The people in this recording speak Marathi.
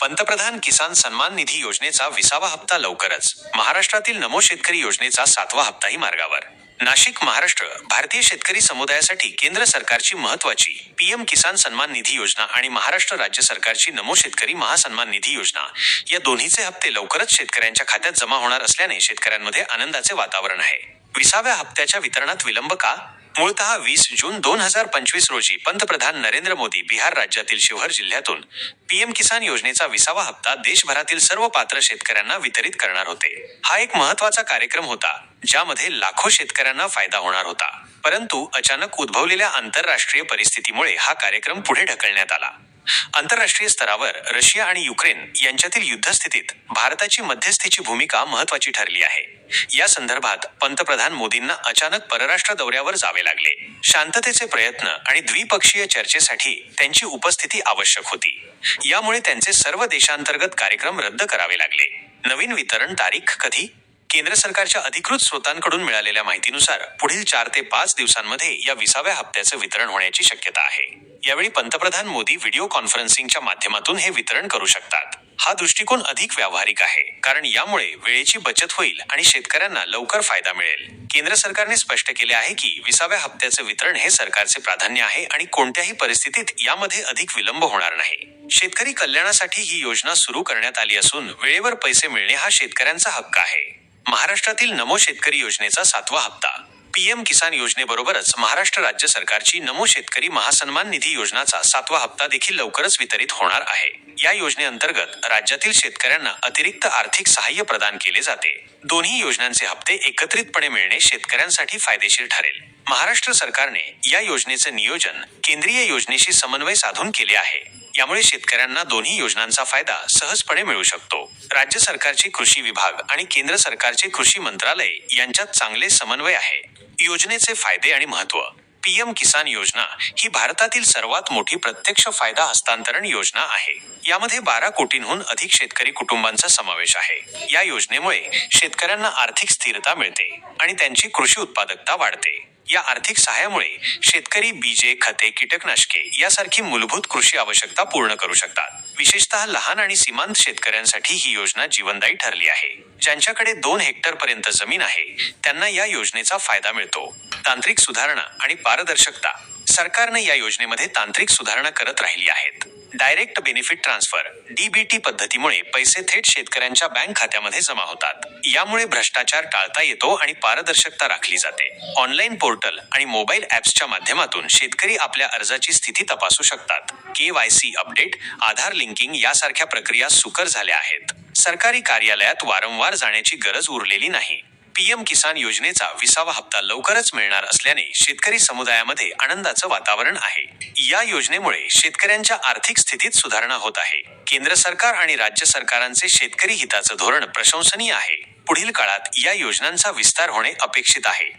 पंतप्रधान किसान सन्मान निधी योजनेचा विसावा हप्ता लवकरच. महाराष्ट्रातील नमो शेतकरी योजनेचा सातवा हप्ताही मार्गावर. नाशिक महाराष्ट्र भारतीय शेतकरी समुदायासाठी केंद्र सरकारची महत्वाची पीएम किसान सन्मान निधी योजना आणि महाराष्ट्र राज्य सरकारची नमो शेतकरी महासन्मान निधी योजना या दोन्हीचे हप्ते लवकरच शेतकऱ्यांच्या खात्यात जमा होणार असल्याने शेतकऱ्यांमध्ये आनंदाचे वातावरण आहे. विसाव्या हप्त्याच्या वितरणात विलंब का? मूळतः वीस जून दोन हजार पंचवीस रोजी पंतप्रधान नरेंद्र मोदी बिहार राज्यातील शिवहर जिल्ह्यातून पीएम किसान योजनेचा विसावा हप्ता देशभरातील सर्व पात्र शेतकऱ्यांना वितरित करणार होते. हा एक महत्त्वाचा कार्यक्रम होता ज्यामध्ये लाखो शेतकऱ्यांना फायदा होणार होता. परंतु अचानक उद्भवलेल्या आंतरराष्ट्रीय परिस्थितीमुळे हा कार्यक्रम पुढे ढकलण्यात आला. आंतरराष्ट्रीय स्तरावर रशिया आणि युक्रेन यांच्यातील युद्धस्थितीत भारताची मध्यस्थीची भूमिका महत्वाची ठरली आहे. या संदर्भात पंतप्रधान मोदींना अचानक परराष्ट्र दौऱ्यावर जावे लागले. शांततेचे प्रयत्न आणि द्विपक्षीय चर्चेसाठी त्यांची उपस्थिती आवश्यक होती. यामुळे त्यांचे सर्व देशांतर्गत कार्यक्रम रद्द करावे लागले. नवीन वितरण तारीख कधी? केंद्र सरकारच्या अधिकृत स्रोतांकडून मिळालेल्या माहितीनुसार पुढील चार ते पाच दिवसांमध्ये या विसाव्या हप्त्याचं वितरण होण्याची शक्यता आहे. यावेळी पंतप्रधान मोदी व्हिडिओ कॉन्फरन्सिंगच्या माध्यमातून हे वितरण करू शकतात. हा दृष्टिकोन अधिक व्यावहारिक आहे कारण यामुळे वेळेची बचत होईल आणि शेतकऱ्यांना लवकर फायदा मिळेल. केंद्र सरकारने स्पष्ट केले आहे की विसाव्या हप्त्याचे वितरण हे सरकारचे प्राधान्य आहे आणि कोणत्याही परिस्थितीत यामध्ये अधिक विलंब होणार नाही. शेतकरी कल्याणासाठी ही योजना सुरू करण्यात आली असून वेळेवर पैसे मिळणे हा शेतकऱ्यांचा हक्क आहे. महाराष्ट्रातील नमो शेतकरी योजनेचा सातवा हप्ता. पीएम किसान योजनेबरोबरच महाराष्ट्र राज्य सरकारची नमो शेतकरी महासन्मान निधी योजनाचा सातवा हप्ता देखील लवकरच वितरित होणार आहे. या योजनेअंतर्गत राज्यातील शेतकऱ्यांना अतिरिक्त आर्थिक सहाय्य प्रदान केले जाते. दोन्ही योजनांचे हप्ते एकत्रितपणे मिळणे शेतकऱ्यांसाठी फायदेशीर ठरेल. महाराष्ट्र सरकारने या योजनेचे नियोजन केंद्रीय योजनेशी समन्वय साधून केले आहे. यामुळे शेतकऱ्यांना दोन्ही योजनांचा फायदा सहजपणे मिळू शकतो. राज्य सरकारचे कृषी विभाग आणि केंद्र सरकारचे कृषी मंत्रालय यांच्यात चांगले समन्वय आहे. योजनेचे फायदे आणि महत्त्व. पीएम किसान योजना ही भारतातील सर्वात मोठी प्रत्यक्ष फायदा हस्तांतरण योजना आहे. यामध्ये बारा कोटींहून अधिक शेतकरी कुटुंबांचा समावेश आहे. या योजनेमुळे शेतकऱ्यांना आर्थिक स्थिरता मिळते आणि त्यांची कृषी उत्पादकता वाढते. या आर्थिक सहाय्यामुळे शेतकरी बीजे खते कीटकनाशके यासारखी मूलभूत कृषी आवश्यकता पूर्ण करू शकतात. विशेषतः लहान आणि सीमांत शेतकऱ्यांसाठी ही योजना जीवनदायी ठरली आहे. ज्यांच्याकडे दोन हेक्टर पर्यंत जमीन आहे त्यांना या योजनेचा फायदा मिळतो. तांत्रिक सुधारणा आणि पारदर्शकता सरकारने या योजनेमध्ये तांत्रिक सुधारणा करत राहिली आहेत. डायरेक्ट बेनिफिट ट्रान्सफर डीबीटी पद्धतीमुळे पैसे थेट शेतकऱ्यांच्या बँक खात्यामध्ये जमा होतात. यामुळे भ्रष्टाचार टाळता येतो आणि पारदर्शकता राखली जाते. ऑनलाईन पोर्टल आणि मोबाईल ऍप्सच्या माध्यमातून शेतकरी आपल्या अर्जाची स्थिती तपासू शकतात. K Y C update Aadhaar linking यासारख्या प्रक्रिया सुकर झाल्या आहेत. सरकारी कार्यालयात वारंवार जाण्याची गरज उरलेली नाही. पीएम किसान योजनेचा विसावा हप्ता लवकरच मिळणार असल्याने शेतकरी समुदायामध्ये आनंदाचं वातावरण आहे. या योजनेमुळे शेतकऱ्यांच्या आर्थिक स्थितीत सुधारणा होत आहे. केंद्र सरकार आणि राज्य सरकारांचे शेतकरी हिताचं धोरण प्रशंसनीय आहे. पुढील काळात या योजनांचा विस्तार होणे अपेक्षित आहे.